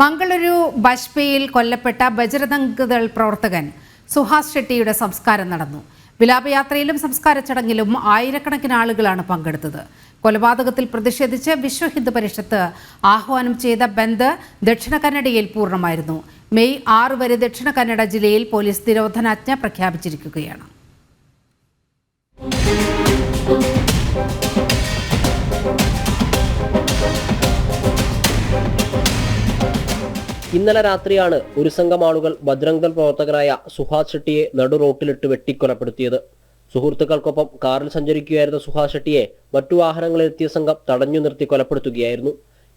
മംഗളൂരു ബജ്പേയിൽ കൊല്ലപ്പെട്ട ബജരംഗ് പ്രവർത്തകൻ സുഹാസ് ഷെട്ടിയുടെ സംസ്കാരം നടന്നു. വിലാപയാത്രയിലും സംസ്കാര ചടങ്ങിലും ആയിരക്കണക്കിന് ആളുകളാണ് പങ്കെടുത്തത്. കൊലപാതകത്തിൽ പ്രതിഷേധിച്ച് വിശ്വ ഹിന്ദു പരിഷത്ത് ആഹ്വാനം ചെയ്ത ബന്ദ് ദക്ഷിണ കന്നഡയിൽ പൂർണമായിരുന്നു. മെയ് ആറ് വരെ ദക്ഷിണ കന്നഡ ജില്ലയിൽ പോലീസ് നിരോധനാജ്ഞ പ്രഖ്യാപിച്ചിരിക്കുകയാണ്. ഇന്നലെ രാത്രിയാണ് ഒരു സംഘം ആളുകൾ ബജ്രംഗ് ദൾ പ്രവർത്തകരായ സുഹാസ് ഷെട്ടിയെ നടു റോട്ടിലിട്ട് വെട്ടിക്കൊലപ്പെടുത്തിയത്. സുഹൃത്തുക്കൾക്കൊപ്പം കാറിൽ സഞ്ചരിക്കുകയായിരുന്ന സുഹാസ് ഷെട്ടിയെ മറ്റു വാഹനങ്ങളിൽ എത്തിയ സംഘം തടഞ്ഞു നിർത്തി കൊലപ്പെടുത്തുകയായിരുന്നു.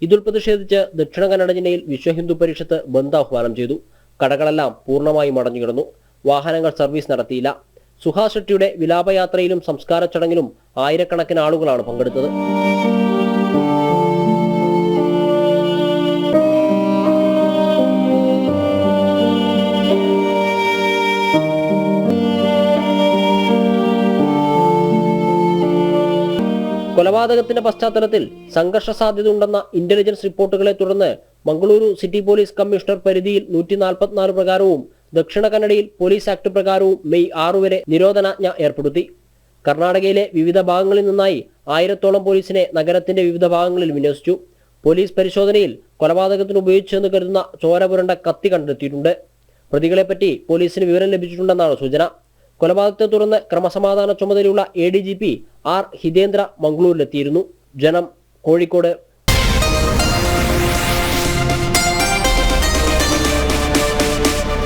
ഇതിൽ പ്രതിഷേധിച്ച് ദക്ഷിണ കന്നഡ ജില്ലയിൽ വിശ്വ ഹിന്ദു പരിഷത്ത് ബന്ദ് ആഹ്വാനം ചെയ്തു. കടകളെല്ലാം പൂർണമായും അടഞ്ഞുകിടന്നു വാഹനങ്ങൾ സർവീസ് നടത്തിയില്ല. സുഹാസ് ഷെട്ടിയുടെ വിലാപയാത്രയിലും സംസ്കാര ചടങ്ങിലും ആയിരക്കണക്കിന് ആളുകളാണ് പങ്കെടുത്തത്. കൊലപാതകത്തിന്റെ പശ്ചാത്തലത്തിൽ സംഘർഷ സാധ്യതയുണ്ടെന്ന ഇന്റലിജൻസ് റിപ്പോർട്ടുകളെ തുടർന്ന് മംഗളൂരു സിറ്റി പോലീസ് കമ്മീഷണർ പരിധിയിൽ നൂറ്റി നാൽപ്പത്തിനാല് പ്രകാരവും ദക്ഷിണ കന്നഡയിൽ പോലീസ് ആക്ട് പ്രകാരവും മെയ് ആറു വരെ നിരോധനാജ്ഞ ഏർപ്പെടുത്തി. കർണാടകയിലെ വിവിധ ഭാഗങ്ങളിൽ നിന്നായി ആയിരത്തോളം പോലീസിനെ നഗരത്തിന്റെ വിവിധ ഭാഗങ്ങളിൽ വിന്യസിച്ചു. പോലീസ് പരിശോധനയിൽ കൊലപാതകത്തിന് ഉപയോഗിച്ചെന്ന് കരുതുന്ന ചോര പുരണ്ട കത്തി കണ്ടെത്തിയിട്ടുണ്ട്. പ്രതികളെപ്പറ്റി പോലീസിന് വിവരം ലഭിച്ചിട്ടുണ്ടെന്നാണ് സൂചന. കൊലപാതകത്തെ തുടർന്ന് ക്രമസമാധാന ചുമതലയുള്ള A D G P R Hitendra മംഗളൂരിലെത്തിയിരുന്നു. ജനം കോഴിക്കോട്